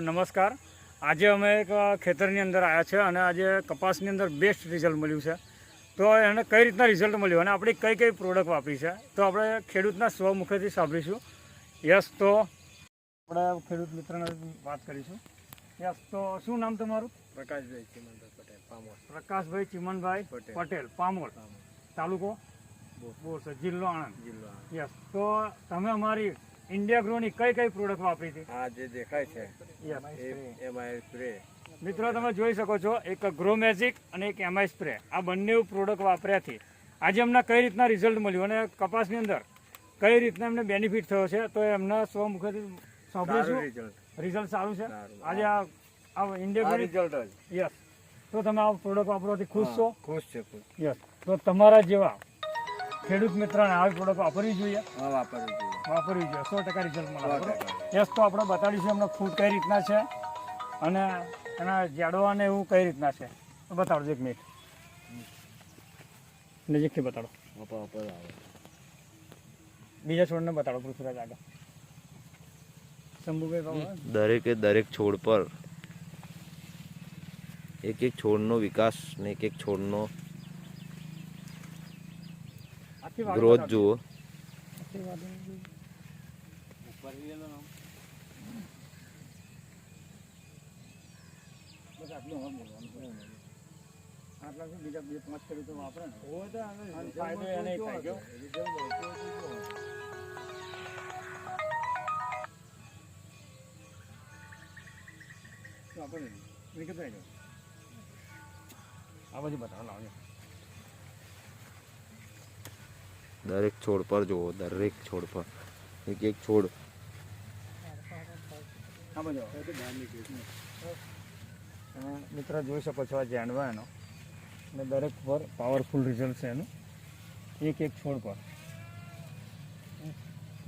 નમસ્કાર. આજે અમે એક ખેતરની અંદર આવ્યા છે અને આજે કપાસની અંદર બેસ્ટ રિઝલ્ટ મળ્યું છે. તો એને કઈ રીતના રિઝલ્ટ મળ્યું? અને આપણે કઈ કઈ પ્રોડક્ટ વાપરી છે? તો આપણે ખેડૂતના સ્વમુખેથી સાંભળીશું. યસ તો આપણે ખેડૂત મિત્રને વાત કરીશું. યસ તો શું નામ તમારું? પ્રકાશભાઈ ચિમનભાઈ પટેલ પામોલ. પ્રકાશભાઈ ચિમનભાઈ પટેલ. પામોલ. તાલુકો બોર. બોરસદ જિલ્લો આણંદ. જિલ્લો યસ તો તમે અમારી ઇન્ડિયા ગ્રોની કઈ કઈ પ્રોડક્ટ વાપરી હતી આ જે દેખાય છે એમઆઈ સ્પ્રે મિત્રો તમે જોઈ શકો છો એક ગ્રો મેજિક અને એક એમઆઈ સ્પ્રે આ બંને પ્રોડક્ટ વાપર્યાથી આજે એમના કઈ રીતના રિઝલ્ટ મળ્યું અને કપાસની અંદર કઈ રીતના એમને બેનિફિટ થયો છે તો એમના સ્વમુખેથી સાંભળીશું. રિઝલ્ટ સારું છે. આજે આ ઇન્ડિયા રિઝલ્ટ યસ તો તમે આ પ્રોડક્ટ વાપરવાથી ખુશ છો? ખુશ છે યસ તો તમારા જેવા ખેડૂત મિત્રને આવી પ્રોડક્ટ વાપરવી જોઈએ. હા વાપરવું જોઈએ. વાપરવી જોઈએ. સો ટકા રિઝલ્ટ મળે. સો બરાબર? ટકા. યસ તો આપણે બતાડીશું એમનો ફૂડ કઈ રીતના છે અને એના જાડવા ને એવું કઈ રીતના છે. બતાડો એક મિનિટ નજીકથી બતાડો. બીજા છોડને બતાડો પૃથ્વીરાજ આગળ. દરેકે દરેક છોડ પર એક એક છોડનો વિકાસ ને એક એક છોડનો ગ્રોથ બતાડજો. જુઓ આખી વાત બતાડજો. બસ આટલું હવે બોલવાનું. આટલા શું બીજા બે પાંચ ખેડૂતો વાપરે ને અને ફાયદો એને થાય ગયો તો આપણે વિગતવાર જાઓ. આ બાજુ બતાવો લાવજો દરેક છોડ પર જુઓ દરેક છોડ પર. એક એક છોડ. મિત્ર જોઈ શકો છો આ જાણવા એનો. અને દરેક પર પાવરફુલ રિઝલ્ટ છે એનું. એક એક છોડ પર.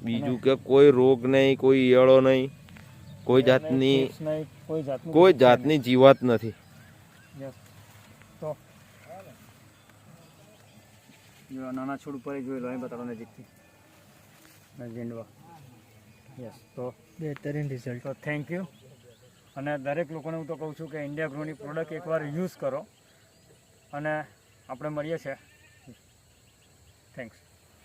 બીજું કે કોઈ રોગ નહીં કોઈ ઈયળો નહીં કોઈ જાતની કોઈ જાતની જીવાત નથી. તો જો નાના છોડ ઉપર જોઈ લો અહીં બતાવો નજીકથી. ઝીંડવા યસ તો બહેતરીન રિઝલ્ટ તો થેન્ક યુ અને દરેક લોકોને હું તો કહું છું કે ઇન્ડિયા ગ્રોની પ્રોડક્ટ એકવાર યુઝ કરો. અને આપણે મળીએ છીએ. થેન્ક્સ